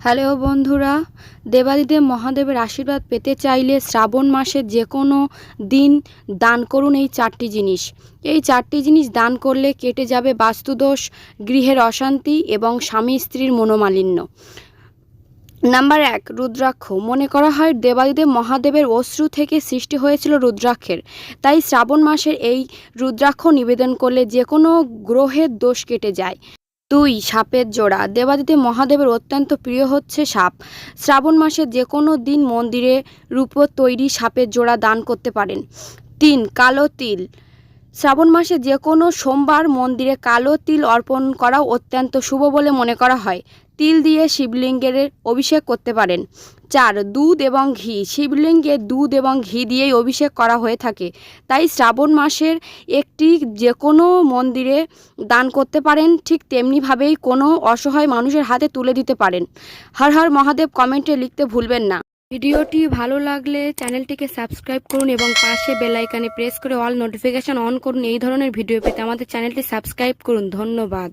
Hello বন্ধুরা, দেবাদিদেব মহাদেবের আশীর্বাদ পেতে চাইলে শ্রাবণ মাসের যে কোনো দিন দান করুন এই চারটি জিনিস। এই চারটি জিনিস দান করলে কেটে যাবে বাস্তুদোষ, গৃহের অশান্তি এবং স্বামী স্ত্রীর মনোমালিন্য। নাম্বার এক, রুদ্রাক্ষ। মনে করা হয় দেবাদিদেব মহাদেবের অশ্রু থেকে সৃষ্টি হয়েছিল রুদ্রাক্ষের। তাই শ্রাবণ মাসের এই রুদ্রাক্ষ নিবেদন করলে যে কোনো গ্রহের দোষ কেটে যায়। দুই, সাপের জোড়া। দেবাদিতে মহাদেবের অত্যন্ত প্রিয় হচ্ছে সাপ। শ্রাবণ মাসে যে কোনো দিন মন্দিরে রূপোর তৈরি সাপের জোড়া দান করতে পারেন। তিন, কালো তিল। শ্রাবণ মাসে যে কোনো সোমবার মন্দিরে কালো তিল অর্পণ করা অত্যন্ত শুভ বলে মনে করা হয়। তিল দিয়ে শিবলিঙ্গের অভিষেক করতে পারেন। চার, দুধ এবং ঘি। শিবলিঙ্গে দুধ এবং ঘি দিয়েই অভিষেক করা হয়ে থাকে। তাই শ্রাবণ মাসের একটি যে কোনো মন্দিরে দান করতে পারেন, ঠিক তেমনিভাবেই কোনো অসহায় মানুষের হাতে তুলে দিতে পারেন। হর হর মহাদেব কমেন্টে লিখতে ভুলবেন না। ভিডিওটি ভালো লাগলে চ্যানেলটিকে সাবস্ক্রাইব করুন এবং পাশে বেল আইকনে প্রেস করে অল নোটিফিকেশন অন করুন। এই ধরনের ভিডিও পেতে আমাদের চ্যানেলটি সাবস্ক্রাইব করুন। ধন্যবাদ।